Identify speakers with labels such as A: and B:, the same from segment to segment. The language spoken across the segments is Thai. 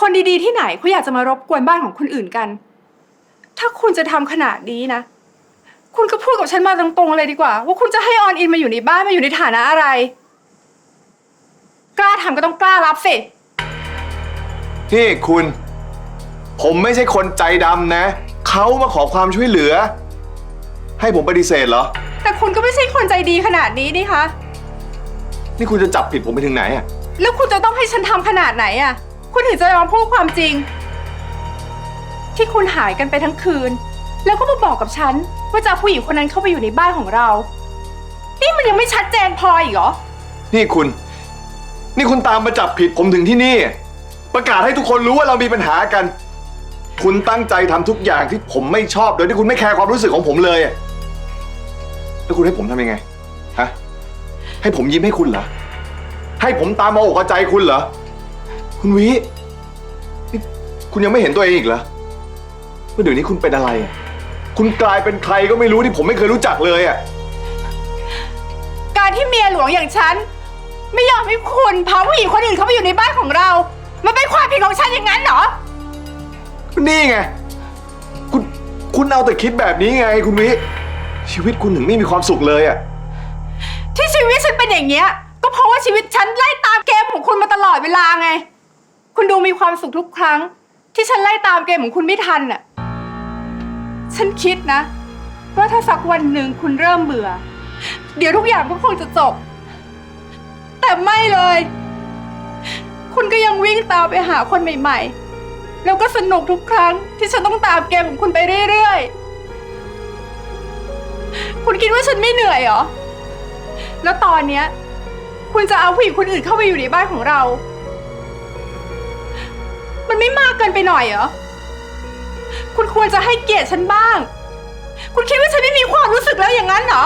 A: คนดีๆที่ไหนเขาอยากจะมารบกวนบ้านของคนอื่นกัน ถ้าคุณจะทำขนาดนี้นะ คุณก็พูดกับฉันมาตรงๆเลยดีกว่า ว่าคุณจะให้ออนอินมาอยู่ในบ้านมาอยู่ในฐานะอะไร กล้าทำก็ต้องกล้ารับสิ
B: นี่คุณ ผมไม่ใช่คนใจดำนะ เขามาขอความช่วยเหลือ ให้ผมปฏิเสธเหรอ
A: แต่คุณก็ไม่ใช่คนใจดีขนาดนี้นี่คะ
B: นี่คุณจะจับผิดผมไปถึงไหนอะ
A: แล้วคุณจะต้องให้ฉันทำขนาดไหนอะ คุณถึงจะยอมพูดความจริง ที่คุณหายกันไปทั้งคืน แล้วก็มาบอกกับฉัน ว่าจะเอาผู้หญิงคนนั้นเข้าไปอยู่ในบ้านของเรา นี่มันยังไม่ชัดเจนพออีกเหรอ
B: นี่คุณ นี่คุณตามมาจับผิดผมถึงที่นี่ ประกาศให้ทุกคนรู้ว่าเรามีปัญหากัน คุณตั้งใจทำทุกอย่างที่ผมไม่ชอบ โดยที่คุณไม่แคร์ความรู้สึกของผมเลย แล้วคุณให้ผมทำยังไง ฮะ ให้ผมยิ้มให้คุณเหรอ ให้ผมตามมาอกเอาใจคุณเหรอ คุณวินี่คุณยังไม่เห็นตัวเองอีกเหรอว่าเดี๋ยวนี้คุณเป็นอะไรอะคุณกลายเป็นใครก็ไม่รู้ที่ผมไม่เคยรู้จักเลยอะ
A: การที่เมียหลวงอย่างฉัน ไม่ยอมให้คุณพาผู้หญิงคนอื่นเข้าไปอยู่ในบ้านของเรา มันเป็นความผิดของฉันอย่างนั้นเหรอ
B: นี่ไง คุณคุณเอาแต่คิดแบบนี้ไง คุณวิ ชีวิตคุณถึงไม่มีความสุขเลยอะ
A: ที่ชีวิตฉันเป็นอย่างเงี้ย ก็เพราะว่าชีวิตฉันไล่ตามเกมของคุณมาตลอดเวลาไง คุณดูมีความสุขทุกครั้ง ที่ฉันไล่ตามเกมของคุณไม่ทันน่ะ ฉันคิดนะ ว่าถ้าสักวันหนึ่งคุณเริ่มเบื่อ เดี๋ยวทุกอย่างก็คงจะจบ แต่ไม่เลย คุณก็ยังวิ่งตามไปหาคนใหม่ ๆ แล้วก็สนุกทุกครั้ง ที่ฉันต้องตามเกมของคุณไปเรื่อยๆ คุณคิดว่าฉันไม่เหนื่อยเหรอ แล้วตอนเนี้ย คุณจะเอาผู้หญิงคนอื่นเข้าไปอยู่ในบ้านของเรา มันไม่มากเกินไปหน่อยเหรอ คุณควรจะให้เกียรติฉันบ้าง คุณคิดว่าฉันไม่มีความรู้สึกแล้วอย่างนั้นเหรอ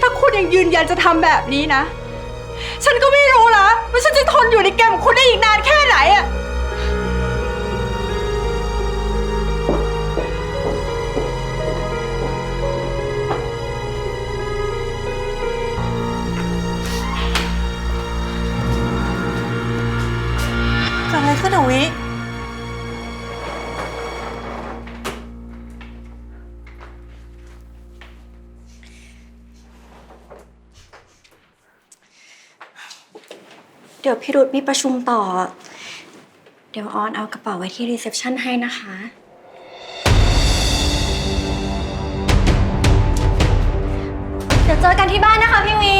A: ถ้าคุณยังยืนยันจะทำแบบนี้นะ ฉันก็ไม่รู้ละว่าฉันจะทนอยู่ในเกมของคุณได้อีกนานแค่ไหนอะ
C: เกิดอะไรขึ้นอะวิ
D: เดี๋ยวพี่รุธมีประชุมต่อ เดี๋ยวออนเอากระเป๋าไว้ที่รีเซพชันให้นะคะ เดี๋ยวเจอกันที่บ้านนะคะพี่วิ